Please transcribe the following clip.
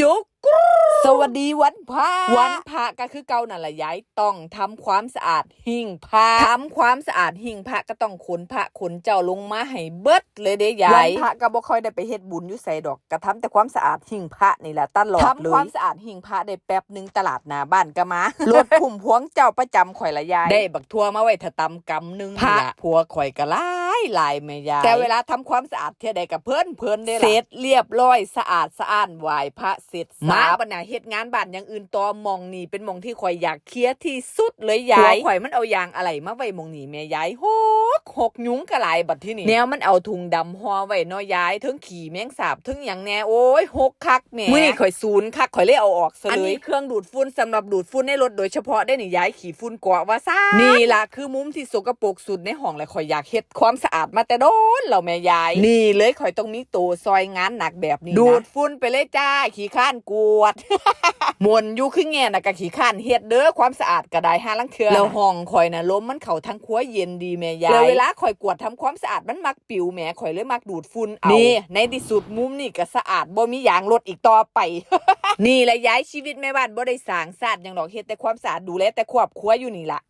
จุกสวัสดีวันพระวันพระก็คือเก่านั่นแหละยายต้องทำความสะอาดหิ้งพระทำความสะอาดหิ้งพระก็ต้องขนพระขนเจ้าลงมาให้เบิดเลยเด้ยายวันพระก็บ่ค่อยได้ไปเฮ็ดบุญอยู่ไสดอกก็ทำแต่ความสะอาดหิ้งพระนี่แหละตลอดเลยทำความสะอาดหิ้งพระได้แป๊บหนึงตลาดหน้าบ้านก็มารถพุ่มพวงเจ้าประจำข่อยละยายได้บักทั่วมาไว้ถ้าตำกำหนึงพระผัวข่อยก็หลาย หลายแม่ยายแต่เวลาทำความสะอาดเท่ยใดก็เพิ่นเพิ่นเด้ล่ะเสร็จเรียบร้อยสะอาดสะอ้านไหว้พระเสร็จมาบัดน่ะเฮ็ดงานบ้านอย่างอื่นต่อมองนี่เป็นมองที่ข่อยอยากเคลียร์ที่สุดเลยยายข่อยมันเอายางอะไรมาไว้มองนี่แม่ยายห กหกยุ้งกะหลายบัดที่นี่แนวมันเอาถุงดำห่อไว้เนาะยายทั้งขี่แมงสาบทั้งหยังแน่โอ้ยหกคักแหม่มื้อนี้ข่อยศูนย์คักข่อยเลยเอาออกซะเลยอันนี้เครื่องดูดฝุ่นสำหรับดูดฝุ่นในรถโดยเฉพาะได้นี่ยายขี่ฝุ่นกว่าว่าซ่านี่ล่ะคือมุมที่สกปรกสุดในห้องเลยข่อยอยากเฮ็ดความสะอาดมาแต่โดนแล้วแม่ยายนี่เลยข่อยต้องมีตัวซอยงานหนักแบบนี้นะดูดฝุ่นไปเลยจ้าขี้ข้านกวดมวนอยู่คือแง่น่ะก็ขี้ข้านเฮ็ดเด้อความสะอาดก็ได้ห้าลังเทื่อแล้วห้องข่อยน่ะลมมันเข้าทั้งครัวเย็นดีแม่ยายแล้วเวลาข่อยกวาดทำความสะอาดมันมักปิวแหมข่อยเลยมักดูดฝุ่นเอานี่ในที่สุดมุมนี่ก็สะอาดบ่มียางรถอีกต่อไป นี่แหละย้ายชีวิตแม่บ้านบ่ได้สร้างสร้างหยังดอกเฮ็ดแต่ความสะอาดดูแลแต่ครอบครัวอยู่นี่ล่ะ